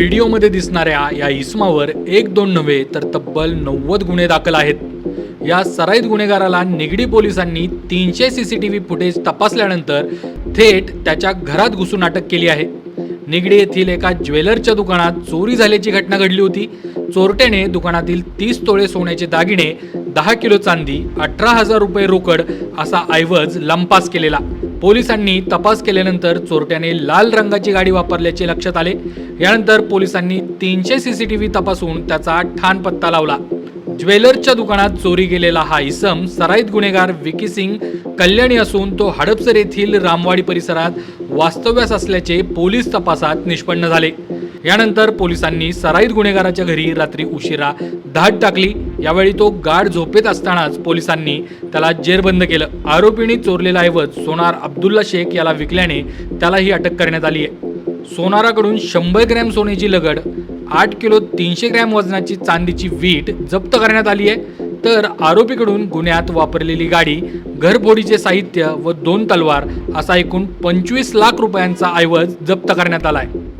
व्हिडिओमध्ये दिसणाऱ्या या इसमावर एक दोन नव्हे तर तब्बल नव्वद गुन्हे दाखल आहेत. या सराईत गुन्हेगाराला निगडी पोलिसांनी तीनशे C C T V footage तपासल्यानंतर थेट त्याच्या घरात घुसून अटक केली आहे. निगडी येथील एका ज्वेलरच्या दुकानात चोरी झाल्याची घटना घडली होती. चोरट्याने दुकानातील तीस तोळे सोन्याचे दागिने दहा किलो चांदी अठरा हजार रुपये रोकड असा ऐवज लंपास केलेला. पोलिसांनी तपास केल्यानंतर चोरट्याने लाल रंगाची गाडी वापरल्याचे लक्षात आले. यानंतर पोलिसांनी तीनशे सीसीटीव्ही तपासून त्याचा ठाण पत्ता लावला. ज्वेलर्सच्या दुकानात चोरी गेलेला हा इसम सराईत गुन्हेगार विकी सिंग कल्याणी असून तो हडपसर येथील रामवाडी परिसरात वास्तव्यास असल्याचे पोलीस तपासात निष्पन्न झाले. यानंतर पोलिसांनी सराईत गुन्हेगाराच्या घरी रात्री उशिरा धाड टाकली. यावेळी तो गाढ झोपेत असतानाच पोलिसांनी त्याला जेरबंद केलं. आरोपींनी चोरलेला ऐवज सोनार अब्दुल्ला शेख याला विकल्याने त्यालाही अटक करण्यात आली आहे. सोनाराकडून शंभर ग्रॅम सोन्याची लगड आठ किलो तीनशे ग्रॅम वजनाची चांदीची वीट जप्त करण्यात आली आहे. तर आरोपीकडून गुन्ह्यात वापरलेली गाडी घरफोडीचे साहित्य व दोन तलवार असा एकूण पंचवीस लाख रुपयांचा ऐवज जप्त करण्यात आला आहे.